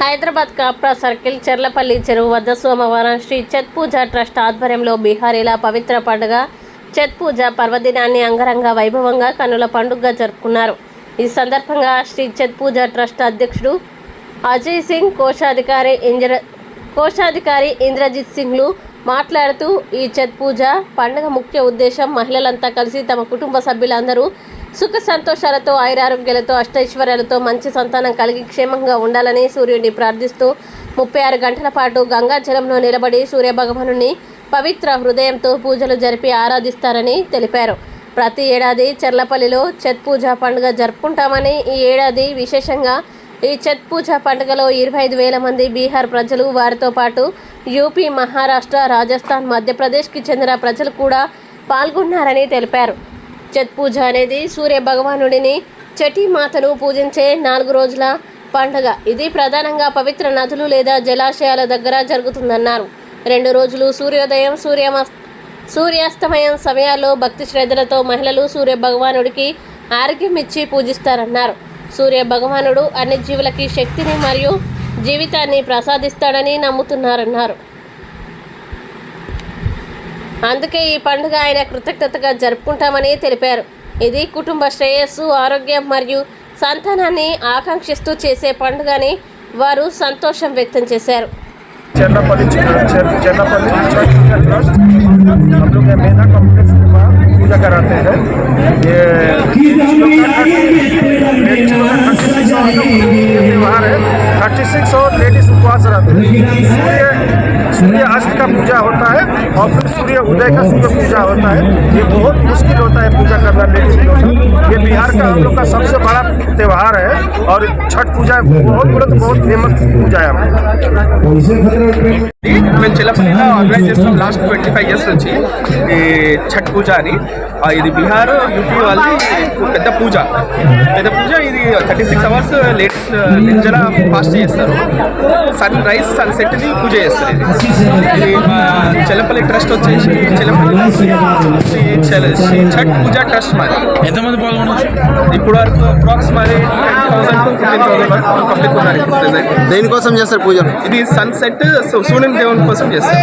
Hyderabad Kapra circle Cherlapally చెరువు వద్ద సోమవారం శ్రీ ఛత్ పూజ ట్రస్ట్ ఆధ్వర్యంలో బీహారీల పవిత్ర పండుగ. ఛత్ పూజ పర్వదినాన్ని అంగరంగ వైభవంగా కనుల పండుగగా జరుపుకున్నారు. ఈ సందర్భంగా శ్రీ ఛత్ పూజ ట్రస్ట్ అధ్యక్షుడు అజయ్ సింగ్ కోశాధికారి ఇంద్ర కోశాధికారి ఇంద్రజిత్ సింగ్లు మాట్లాడుతూ ఈ ఛత్ పూజ పండుగ ముఖ్య ఉద్దేశం మహిళలంతా కలిసి తమ కుటుంబ సభ్యులందరూ సుఖ సంతోషాలతో ఆయురారోగ్యాలతో అష్టైశ్వర్యాలతో మంచి సంతానం కలిగి క్షేమంగా ఉండాలని సూర్యుడిని ప్రార్థిస్తూ ముప్పై ఆరు గంటల పాటు గంగా జలంలో నిలబడి సూర్యభగవానుని పవిత్ర హృదయంతో పూజలు జరిపి ఆరాధిస్తారని తెలిపారు. ప్రతి ఏడాది చెర్లపల్లిలో ఛత్ పూజ పండుగ జరుపుకుంటామని ఈ ఏడాది విశేషంగా ఈ ఛత్ పూజ పండుగలో ఇరవై ఐదు వేల మంది బీహార్ ప్రజలు వారితో పాటు యూపీ మహారాష్ట్ర రాజస్థాన్ మధ్యప్రదేశ్కి చెందిన ప్రజలు కూడా పాల్గొన్నారని తెలిపారు. ఛత్ పూజ అనేది సూర్య భగవానుడిని చటి మాతను పూజించే నాలుగు రోజుల పండుగ. ఇది ప్రధానంగా పవిత్ర నదులు లేదా జలాశయాల దగ్గర జరుగుతుందన్నారు. రెండు రోజులు సూర్యోదయం సూర్యమస్ సూర్యాస్తమయం సమయాల్లో భక్తి శ్రద్ధలతో మహిళలు సూర్య భగవానుడికి ఆరోగ్యం ఇచ్చి పూజిస్తారన్నారు. సూర్య భగవానుడు అన్ని జీవులకి శక్తిని మరియు జీవితాన్ని ప్రసాదిస్తాడని నమ్ముతున్నారన్నారు. అందుకే ఈ పండుగ ఆయన కృతజ్ఞతగా జరుపుకుంటామని తెలిపారు ఇది కుటుంబ శ్రేయస్సు ఆరోగ్యం మరియు సంతానాన్ని ఆకాంక్షిస్తూ చేసే పండుగ అని వారు సంతోషం వ్యక్తం చేశారు चेरलापल्ली चेर- चेरलापल्ली छठ पूजा ट्रस्ट हम लोग ये मेधा कॉम्प्लेक्स के पास पूजा कराते हैं ये त्यौहार है थर्टी सिक्स और लेडीज उपवास रहते हैं सूर्य अस्त का पूजा होता है और फिर सूर्य उदय का सूर्य पूजा होता है। ये बहुत मुश्किल होता है पूजा करना, लेकिन ये बिहार का हम लोग का सबसे बड़ा त्यौहार है और छठ पूजा बहुत बोले तो बहुत फेमस पूजा है हम लोग మేము చిల్లపల్లిలో ఆర్గనైజ్ చేస్తున్నాం లాస్ట్ ట్వంటీ ఫైవ్ ఇయర్స్ నుంచి ఈ ఛట్ పూజ అని ఆ, ఇది బీహార్ యూపీ వాళ్ళది పెద్ద పూజ పెద్ద పూజ ఇది thirty six hours ladies Nirjala fast చేస్తారు సన్ రైజ్ సన్ సెట్ని పూజ చేస్తారు ఇది ఇది మా చెల్లపల్లి ట్రస్ట్ వచ్చేసి చెల్లపల్లి శ్రీ చెల- శ్రీ ఛట్ పూజ ట్రస్ట్ మాది ఎంతమంది పాల్గొనవచ్చు ఇప్పుడు వరకు అప్రాక్స్ మరి దేనికోసం చేస్తారు పూజలు? ఇది సన్సెట్ సూర్యుని దేవుని కోసం చేస్తారు.